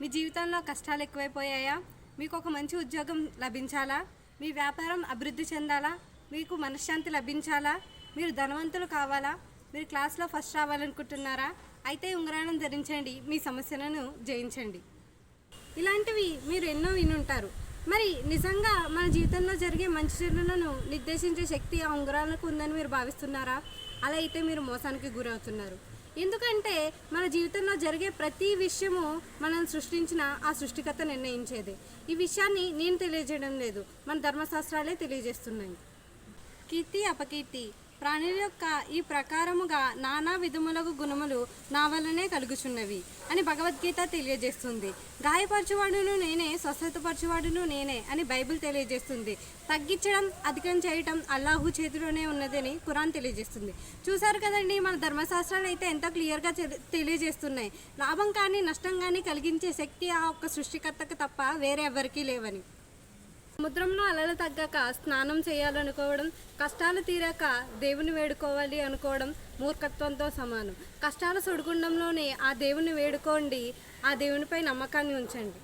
మీ జీవితంలో కష్టాలు ఎక్కువైపోయాయా? మీకు ఒక మంచి ఉద్యోగం లభించాలా? మీ వ్యాపారం అభివృద్ధి చెందాలా? మీకు మనశ్శాంతి లభించాలా? మీరు ధనవంతులు కావాలా? మీరు క్లాస్లో ఫస్ట్ రావాలనుకుంటున్నారా? అయితే ఉంగరాలను ధరించండి మీ సమస్యలను జయించండి. ఇలాంటివి మీరు ఎన్నో వినుంటారు. మరి నిజంగా మన జీవితంలో జరిగే మంచి చెడులను నిర్దేశించే శక్తి ఆ ఉంగరాలకు ఉందని మీరు భావిస్తున్నారా? అలా అయితే మీరు మోసానికి గురవుతున్నారు. ఎందుకంటే మన జీవితంలో జరిగే ప్రతి విషయము మనం సృష్టించిన ఆ సృష్టికర్త నిర్ణయించేదే. ఈ విషయాన్ని నేను తెలియజేయడం లేదు. మన ధర్మశాస్త్రాలే తెలియజేస్తున్నాయి. కీర్తి అపకీర్తి. ప్రాణుల యొక్క ఈ ప్రకారముగా నానా విధములకు గుణములు నా వల్లనే కలుగుచున్నవి అని భగవద్గీత తెలియజేస్తుంది. గాయపరచువాడును నేనే స్వస్థతపరచువాడును నేనే అని బైబిల్ తెలియజేస్తుంది. తగ్గించడం అధికం చేయటం అల్లాహు చేతిలోనే ఉన్నదని ఖురాన్ తెలియజేస్తుంది. చూసారు కదండి మన ధర్మశాస్త్రాలు అయితే ఎంత క్లియర్గా తెలియజేస్తున్నాయి. లాభం కానీ నష్టం కానీ కలిగించే శక్తి ఆ ఒక్క సృష్టికర్తకు తప్ప వేరే ఎవరికీ లేవని. సముద్రంలో అలలు తగ్గాక స్నానం చేయాలనుకోవడం కష్టాలు తీరాక దేవుని వేడుకోవాలి అనుకోవడం మూర్ఖత్వంతో సమానం. కష్టాల సుడిగుండంలోనే ఆ దేవుని వేడుకోండి ఆ దేవునిపై నమ్మకాన్ని ఉంచండి.